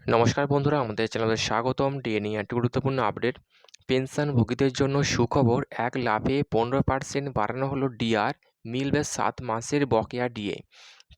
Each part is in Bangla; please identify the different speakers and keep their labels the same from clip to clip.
Speaker 1: নমস্কার বন্ধুরা, আমাদের চ্যানেলে স্বাগতম। ডিএ নিয়ে একটি গুরুত্বপূর্ণ আপডেট। পেনশনভোগীদের জন্য সুখবর, এক লাভে পনেরো পার্সেন্ট বাড়ানো হলো ডিআর মিলবে সাত মাসের বকেয়া ডিএ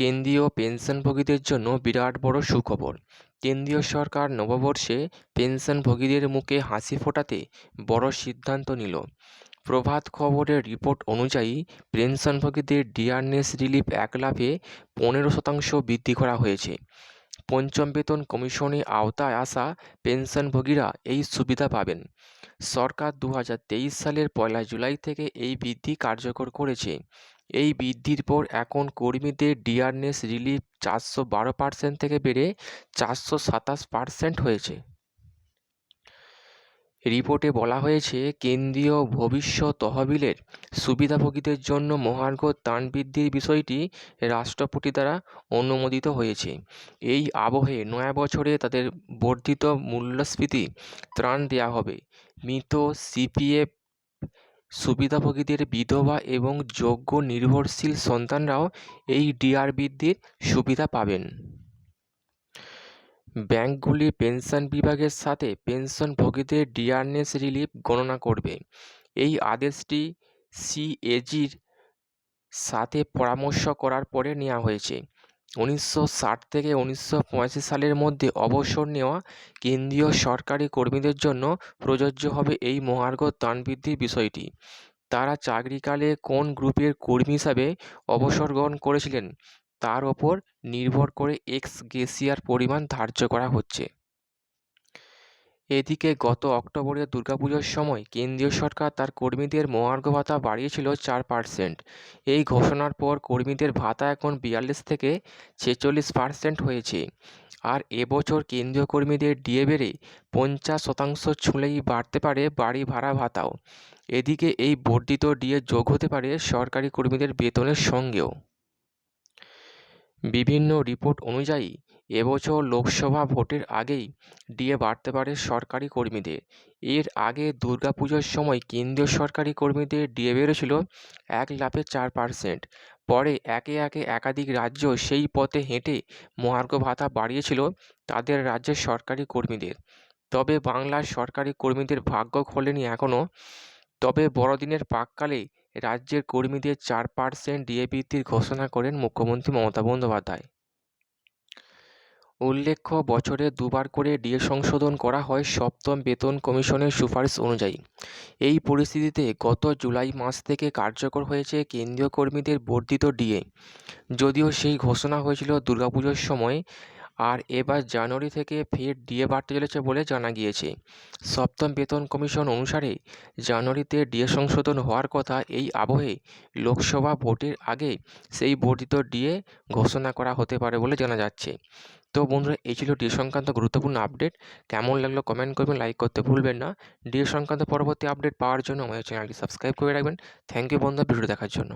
Speaker 1: কেন্দ্রীয় পেনশনভোগীদের জন্য বিরাট বড় সুখবর। কেন্দ্রীয় সরকার নববর্ষে পেনশনভোগীদের মুখে হাসি ফোটাতে বড় সিদ্ধান্ত নিল। প্রভাত খবরের রিপোর্ট অনুযায়ী পেনশনভোগীদের ডিয়ারনেস রিলিফ এক লাফে পনেরো শতাংশ বৃদ্ধি করা হয়েছে। পঞ্চম বেতন কমিশনের আওতায় আসা পেনশনভোগীরা এই সুবিধা পাবেন। সরকার দু হাজার তেইশ সালের পয়লা জুলাই থেকে এই বৃদ্ধি কার্যকর করেছে। এই বৃদ্ধির পর এখন কর্মীদের ডিয়ারনেস রিলিফ চারশো বারো পার্সেন্ট থেকে বেড়ে চারশো সাতাশ পার্সেন্ট হয়েছে। রিপোর্টে বলা হয়েছে, কেন্দ্রীয় ভবিষ্যৎ তহবিলের সুবিধাভোগীদের জন্য মহার্ঘ ত্রাণ বৃদ্ধির বিষয়টি রাষ্ট্রপতি দ্বারা অনুমোদিত হয়েছে। এই আবহে নয়া বছরে তাদের বর্ধিত মূল্যস্ফীতি ত্রাণ দেওয়া হবে। মৃত সিপিএফ সুবিধাভোগীদের বিধবা এবং যোগ্য নির্ভরশীল সন্তানরাও এই ডিআর বৃদ্ধির সুবিধা পাবেন। ব্যাংকগুলি পেনশন বিভাগের সাথে পেনশনভোগীদের ডিয়ারনেস রিলিফ গণনা করবে। এই আদেশটি সিএজির সাথে পরামর্শ করার পরে নেওয়া হয়েছে। উনিশশো ষাট থেকে উনিশশো পঁয়াশি সালের মধ্যে অবসর নেওয়া কেন্দ্রীয় সরকারি কর্মীদের জন্য প্রযোজ্য হবে এই মহার্ঘ বৃদ্ধির বিষয়টি। তারা চাকরিকালে কোন গ্রুপের কর্মী হিসাবে অবসর গ্রহণ করেছিলেন? তার ওপর নির্ভর করে এক্স গেসিয়ার পরিমাণ ধার্য করা হচ্ছে। এদিকে গত অক্টোবরে দুর্গাপুজোর সময় কেন্দ্রীয় সরকার তার কর্মীদের মহার্ঘ ভাতা বাড়িয়েছিল চার পার্সেন্ট। এই ঘোষণার পর কর্মীদের ভাতা এখন বিয়াল্লিশ থেকে ছেচল্লিশ পার্সেন্ট হয়েছে। আর এবছর কেন্দ্রীয় কর্মীদের ডিএ বেড়ে পঞ্চাশ শতাংশ ছুঁলেই বাড়তে পারে বাড়ি ভাড়া ভাতাও। এদিকে এই বর্ধিত ডিএ যোগ হতে পারে সরকারি কর্মীদের বেতনের সঙ্গেও। বিভিন্ন রিপোর্ট অনুযায়ী, এবছর লোকসভা ভোটের আগেই ডিএ বাড়তে পারে সরকারি কর্মীদের। এর আগে দুর্গাপুজোর সময় কেন্দ্রীয় সরকারি কর্মীদের ডিএ বেড়েছিল এক লাফে চার পার্সেন্ট। পরে একে একে একাধিক রাজ্য সেই পথে হেঁটে মহার্ঘ ভাতা বাড়িয়েছিল তাদের রাজ্যের সরকারি কর্মীদের। তবে বাংলার সরকারি কর্মীদের ভাগ্য খোলেনি এখনও তবে বড়দিনের প্রাক্কালে রাজ্যের কর্মীদের চার পার্সেন্ট ডিএ বৃদ্ধির ঘোষণা করেন মুখ্যমন্ত্রী মমতা বন্দ্যোপাধ্যায়। উল্লেখ্য, বছরে দুবার করে ডিএ সংশোধন করা হয় সপ্তম বেতন কমিশনের সুপারিশ অনুযায়ী। এই পরিস্থিতিতে গত জুলাই মাস থেকে কার্যকর হয়েছে কেন্দ্রীয় কর্মীদের বর্ধিত ডিএ। যদিও সেই ঘোষণা হয়েছিল দুর্গাপুজোর সময় আর এবার জানুয়ারি থেকে ফের ডিএ বাড়তে চলেছে বলে জানা গিয়েছে। সপ্তম বেতন কমিশন অনুসারে জানুয়ারিতে ডিএ সংশোধন হওয়ার কথা এই আবহে লোকসভা ভোটের আগে সেই বর্ধিত ডিএ ঘোষণা করা হতে পারে বলে জানা যাচ্ছে। তো বন্ধুরা, এই ছিল ডিএ সংক্রান্ত গুরুত্বপূর্ণ আপডেট। কেমন লাগল কমেন্ট করবেন, লাইক করতে ভুলবেন না। ডিএ সংক্রান্ত পরবর্তী আপডেট পাওয়ার জন্য আমাদের চ্যানেলটি সাবস্ক্রাইব করে রাখবেন। থ্যাংক ইউ বন্ধুরা ভিডিও দেখার জন্য।